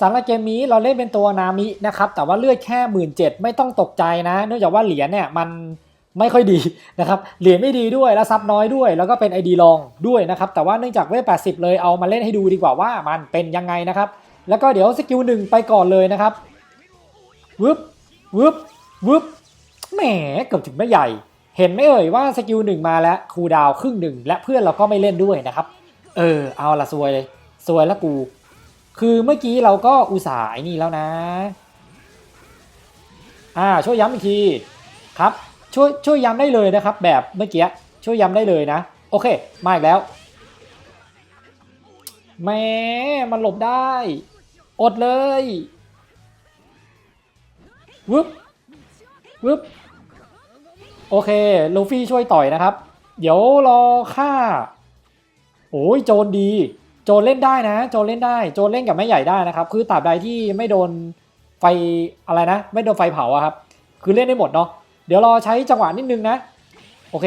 สำหรับเกมนี้เราเล่นเป็นตัวนามินะครับ แต่ว่าเลือดแค่หมื่นเจ็ดไม่ต้องตกใจนะเนื่องจากว่าเหรียญเนี่ยมันไม่ค่อยดีนะครับเหรียญไม่ดีด้วยแล้วซับน้อยด้วย แล้วก็เป็น ID รองด้วยนะครับแต่ว่าเนื่องจากเวท80เลยเอามาเล่นให้ดูดีกว่าว่ามันเป็นยังไงนะครับ แล้วก็เดี๋ยวสกิลหนึ่งไปก่อนเลยนะครับวึบวึบวึบแหมเกือบถึงไม่ใหญ่ เห็นไหมเอ่ยว่าสกิลหนึ่งมาแล้วครูดาวครึ่งหนึ่งและเพื่อนเราก็ไม่เล่นด้วยนะครับ เออเอาละซวยเลยซวยแล้วกู คือเมื่อกี้เราก็อุตส่าห์ไอ้นี่แล้วนะ อ่าช่วยย้ำอีกทีครับช่วยช่วยย้ำได้เลยนะครับ แบบเมื่อกี้ช่วยย้ำได้เลยนะ โอเค มาอีกแล้วแหม้มันหลบได้ อดเลยวึบวึบโอเคลูฟี่ช่วยต่อยนะครับ เดี๋ยวรอฆ่าโอ้ยโจรดี โจรเล่นได้นะ โจรเล่นได้ โจรเล่นกับแม่ใหญ่ได้นะครับ คือตราบใดที่ไม่โดนไฟอะไรนะ ไม่โดนไฟเผาอะครับ คือเล่นได้หมดเนาะ เดี๋ยวรอใช้จังหวะนิดนึงนะ โอเค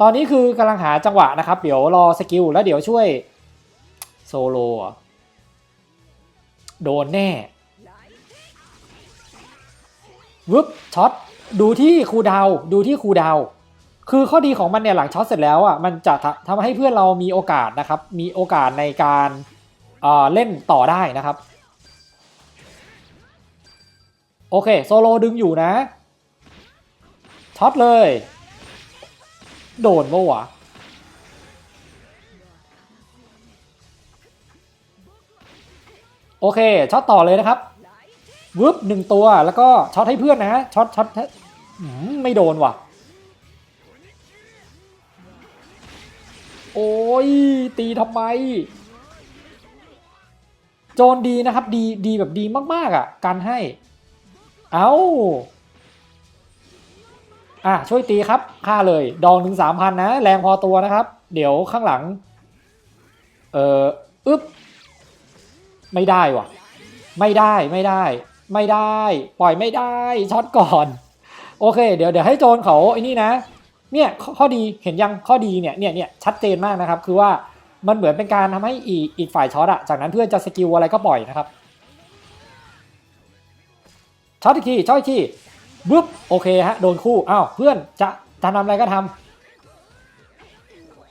ตอนนี้คือกำลังหาจังหวะนะครับ เดี๋ยวรอสกิลแล้วเดี๋ยวช่วยโซโลโดนแน่วึบช็อต ดูที่ครูดาว ดูที่ครูดาว คือข้อดีของมันเนี่ยหลังช็อตเสร็จแล้วอะมันจะทำให้เพื่อนเรามีโอกาสนะครับ มีโอกาสในการเอ่อเล่นต่อได้นะครับ โอเคโซโลดึงอยู่นะช็อตเลย โดนปะวะโอเคช็อตต่อเลยนะครับวึบหนึ่งตัวแล้วก็ช็อตให้เพื่อนนะช็อตช็อตไม่โดนว่ะ ยตีทำไม โจรดีนะครับดีดีแบบดีมาก ๆ อะ การให้ เอาอะช่วยตีครับค่าเลย ดองถึงสามพันนะ แรงพอตัวนะครับ เดี๋ยวข้างหลัง เอออึ๊บ ไม่ได้ว่ะ ไม่ได้ไม่ได้ ไม่ได้ ปล่อยไม่ได้ช็อตก่อน โอเค เดี๋ยวเดี๋ยวให้โจรเขาไอ้นี่นะ เนี่ยข้อดีเห็นยังข้อดีเนี่ยเนี่ยเนี่ยชัดเจนมากนะครับ คือว่ามันเหมือนเป็นการทำให้อีกอีกฝ่ายช็อตอะจากนั้นเพื่อนจะสกิลอะไรก็ปล่อยนะครับช็อตอีกทีช็อตอีกทีบึ๊บโอเคฮะโดนคู่อ้าวเพื่อนจะจะทำอะไรก็ทำ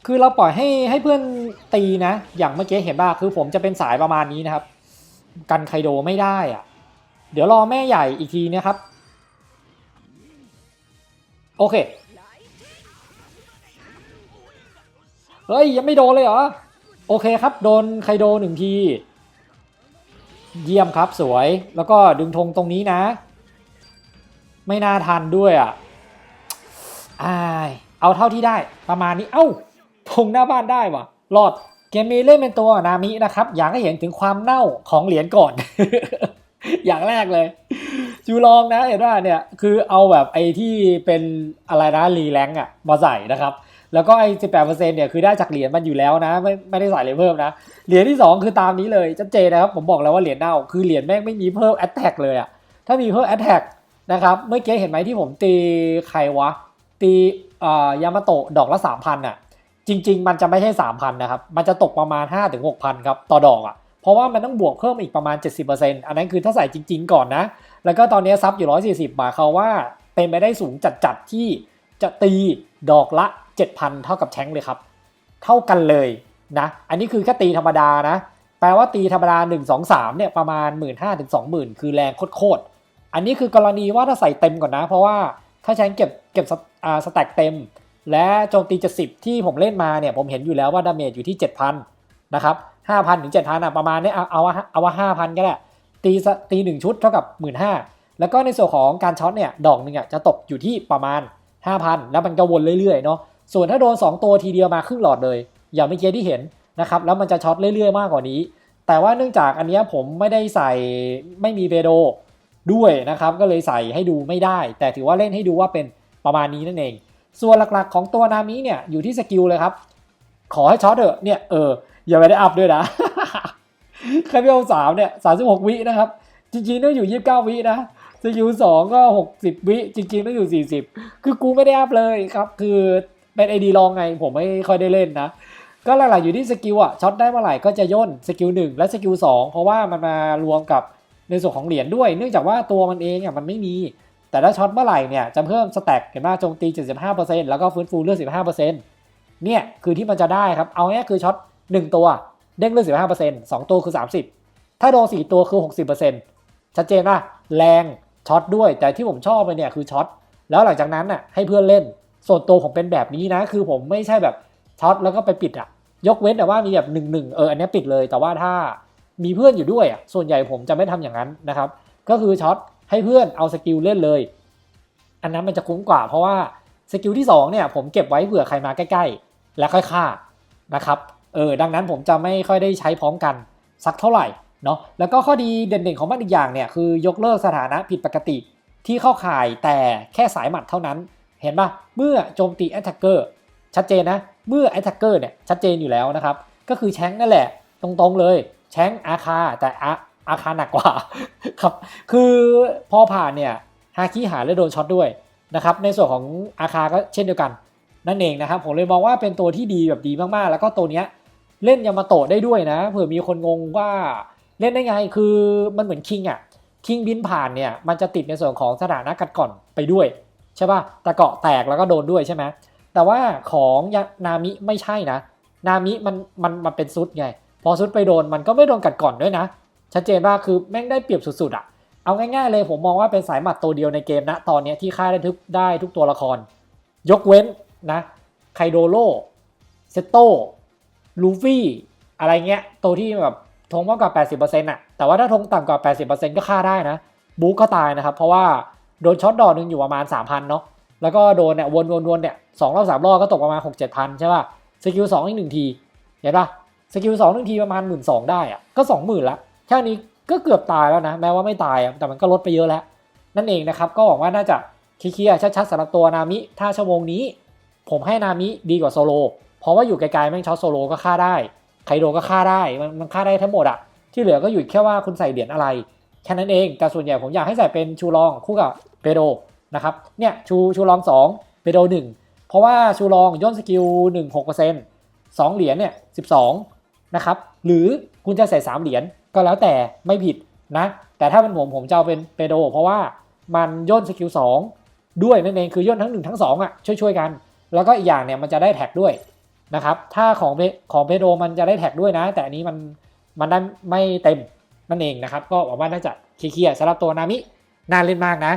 คือเราปล่อยให้ให้เพื่อนตีนะ อย่างเมื่อกี้เห็นป่ะคือผมจะเป็นสายประมาณนี้นะครับ กันไคโดไม่ได้อะเดี๋ยวรอแม่ใหญ่อีกทีนะครับ โอเค เฮ้ย ยังไม่โดนเลยเหรอ โอเคครับ โดนไคโดหนึ่งที เยี่ยมครับสวย แล้วก็ดึงธงตรงนี้นะ ไม่น่าทันด้วยอะอายเอาเท่าที่ได้ประมาณนี้ เอ้าธงหน้าบ้านได้วะรอด เกมนี้เล่นเป็นตัวนามินะครับ อยากให้เห็นถึงความเน่าของเหรียญก่อน อย่างแรกเลยจูลองนะเห็นว่าเนี่ยคือเอาแบบไอ้ที่เป็นอะไรนะรีแลงอะมาใส่นะครับ แล้วก็ไอ้สิบแปดเปอร์เซ็นต์เนี่ยคือได้จากเหรียญมันอยู่แล้วนะ ไม่ไม่ได้ใส่เลยเพิ่มนะ เหรียญที่สองคือตามนี้เลยชัดเจนนะครับ ผมบอกแล้วว่าเหรียญเน่าคือเหรียญแม่งไม่มีเพิ่มแอตแทกเลยอะถ้ามีเพิ่มแอตแทกนะครับเมื่อกี้เห็นไหมที่ผมตีใครวะ ตีอ่ายามาโตะดอกละสามพันอะจริง ๆ มันจะไม่ใช่สามพันนะครับ มันจะตกประมาณห้าถึงหกพันครับต่อดอกอะเพราะว่ามันต้องบวกเพิ่มอีกประมาณ 70%อันนั้นคือถ้าใส่จริง ๆ ก่อนนะ แล้วก็ตอนนี้ซับอยู่ 140 บาทเขาว่าเป็นไปได้สูงจัดๆที่จะตีดอกละ 7,000 เท่ากับแชงเลยครับ เท่ากันเลยนะ อันนี้คือแค่ตีธรรมดานะ แปลว่าตีธรรมดา 1 2 3เนี่ยประมาณ 1 5ื่นถึงสองหมื่นคือแรงโคตรอันนี้คือกรณีว่าถ้าใส่เต็มก่อนนะ เพราะว่าถ้าแชงเก็บเก็บสแต็กเต็ม และโจมตี70ที่ผมเล่นมาเนี่ยผมเห็นอยู่แล้วว่าดาเมจอยู่ที่ 7,000นะครับห้าพันถึงเจ็ดพันอะประมาณนี้เอาเอาว่าเอาว่าห้าพันก็ได้ตีตีหนึ่งชุดเท่ากับหมื่นห้าแล้วก็ในส่วนของการช็อตเนี่ยดอกหนึ่งอะจะตกอยู่ที่ประมาณ 5,000 แล้วมันก็วนเรื่อยๆเนาะ ส่วนถ้าโดน 2 ตัวทีเดียวมาครึ่งหลอดเลย อย่างเมื่อกี้ที่เห็นนะครับแล้วมันจะช็อตเรื่อยๆ มากกว่านี้ แต่ว่าเนื่องจากอันนี้ผมไม่ได้ใส่ไม่มีเบโดด้วยนะครับก็เลยใส่ให้ดูไม่ได้ แต่ถือว่าเล่นให้ดูว่าเป็นประมาณนี้นั่นเอง ส่วนหลักๆของตัวนามิเนี่ยอยู่ที่สกิลเลยครับ ขอให้ช็อตเถอะเนี่ยเอออย่าไปได้อัพด้วยนะแค่เวลสามเนี่ยสามสิบหกวินะครับ จริงๆต้องอยู่ยี่สิบเก้าวินะสกิลสองก็หกสิบวิจริงๆต้องอยู่สี่สิบคือกูไม่ได้อัพเลยครับ คือ เป็นไอดีลองไงผมไม่ค่อยได้เล่นนะ ก็หลักๆอยู่ที่สกิลอะช็อตได้เมื่อไหร่ก็จะย่นสกิลหนึ่งและสกิลสองเพราะว่ามันมารวมกับในส่วนของเหรียญด้วย เนื่องจากว่าตัวมันเองอะมันไม่มี แต่ถ้าช็อตเมื่อไหร่เนี่ยจะเพิ่มสแต็กเห็นไหมโจมตี 75%แล้วก็ฟื้นฟูเลือด 15%เนี่ยคือที่มันจะได้ครับเอาง่ายคือช็อต1 ตัวเด้งเลือด 15% 2 ตัวคือ 30 ถ้าโดน4ตัวคือ 60%ชัดเจนป่ะแรงช็อตด้วยแต่ที่ผมชอบไปเนี่ยคือช็อตแล้วหลังจากนั้นน่ะให้เพื่อนเล่น ส่วนตัวผมเป็นแบบนี้นะ คือผมไม่ใช่แบบช็อตแล้วก็ไปปิดอะยกเว้นแต่ว่ามีแบบหนึ่งหนึ่งเอออันนี้ปิดเลย แต่ว่าถ้ามีเพื่อนอยู่ด้วยอะส่วนใหญ่ผมจะไม่ทำอย่างนั้นนะครับ ก็คือช็อตให้เพื่อนเอาสกิลเล่นเลย อันนั้นมันจะคุ้มกว่า เพราะว่าสกิลที่2เนี่ยผมเก็บไว้เผื่อใครมาใกล้ๆ แล้วค่อยฆ่านะครับเออดังนั้นผมจะไม่ค่อยได้ใช้พร้อมกันสักเท่าไหร่เนาะแล้วก็ข้อดีเด่นๆของมันอีกอย่างเนี่ยคือยกเลิกสถานะผิดปกติที่เข้าข่ายแต่แค่สายหมัดเท่านั้น เห็นปะเมื่อโจมตีแอตแทกเกอร์ชัดเจนนะ เมื่อแอตแทกเกอร์เนี่ยชัดเจนอยู่แล้วนะครับ ก็คือแชงนั่นแหละตรงๆเลย แชงอาคาแต่อาอาคาหนักกว่าครับคือพอผ่านเนี่ยฮาคิหาและโดนช็อตด้วยนะครับในส่วนของอาคาก็เช่นเดียวกัน นั่นเองนะครับ ผมเลยมองว่าเป็นตัวที่ดีแบบดีมากๆ แล้วก็ตัวเนี้ยเล่นยามาโตะได้ด้วยนะเผื่อมีคนงงว่าเล่นได้ไงคือมันเหมือนคิงอะคิงบินผ่านเนี่ยมันจะติดในส่วนของสถานะกัดก่อนไปด้วย ใช่ป่ะแต่เกาะแตกแล้วก็โดนด้วยใช่ไหมแต่ว่าของนามิไม่ใช่นะ นามิมันมันมันเป็นซุดไง พอซุดไปโดนมันก็ไม่โดนกัดก่อนด้วยนะ ชัดเจนว่าคือแม่งได้เปรียบสุดๆอะ เอาง่ายๆเลยผมมองว่าเป็นสายหมัดตัวเดียวในเกมนะ ตอนนี้ที่ฆ่าได้ทุกได้ทุกตัวละคร ยกเว้นนะไคโดโ o เซโตลูฟี่อะไรเงี้ย ตัวที่แบบทงมากกว่า 80%อะ แต่ว่าถ้าทงต่ำกว่า 80%ก็ฆ่าได้นะ บู๊ก็ตายนะครับ เพราะว่า โดนช็อตดอกหนึ่งอยู่ประมาณ 3,000เนาะแล้วก็โดนเนี่ยวนวนวนเนี่ยสองรอบสามรอบก็ตกประมาณ6 7พันใช่ป่ะสกิลสองอีกหนึ่งทีเห็นป่ะสกิลสองหนึ่งทีประมาณหมื่นสองได้อะก็สองหมื่นละแค่นี้ก็เกือบตายแล้วนะ แม้ว่าไม่ตายแต่มันก็ลดไปเยอะแล้ว นั่นเองนะครับ ก็หวังว่าน่าจะเคลียร์ๆชัดๆสำหรับตัวนามิ ถ้าชั่วโมงนี้ ผมให้นามิดีกว่าโซโล เพราะว่าอยู่ไกลๆแม่งช็อตโซโลก็ฆ่าได้ ไคโดก็ฆ่าได้ มันมันฆ่าได้ทั้งหมดอะที่เหลือก็อยู่แค่ว่าคุณใส่เหรียญอะไร แค่นั้นเอง แต่ส่วนใหญ่ผมอยากให้ใส่เป็นชูรองคู่กับเปโดนะครับเนี่ยชูชูรอง2เปโด1 เพราะว่าชูรองย่นสกิล 1 6% 2 เหรียญเนี่ย 12 นะครับ หรือคุณจะใส่ 3 เหรียญก็แล้วแต่ไม่ผิดนะ แต่ถ้าเป็นผมผมจะเอาเป็นเปโด เพราะว่ามันย่นสกิล 2 ด้วยนั่นเองคือย่นทั้ง 1 ทั้ง 2อะช่วยๆกัน แล้วก็อีกอย่างเนี่ยมันจะได้แท็กด้วยนะครับ ถ้าของเพของเพโดมันจะได้แท็กด้วยนะ แต่อันนี้มันมันได้ไม่เต็ม นั่นเองนะครับ ก็หวังว่าน่าจะเคลียร์สำหรับตัวนามิน่าเล่นมากนะ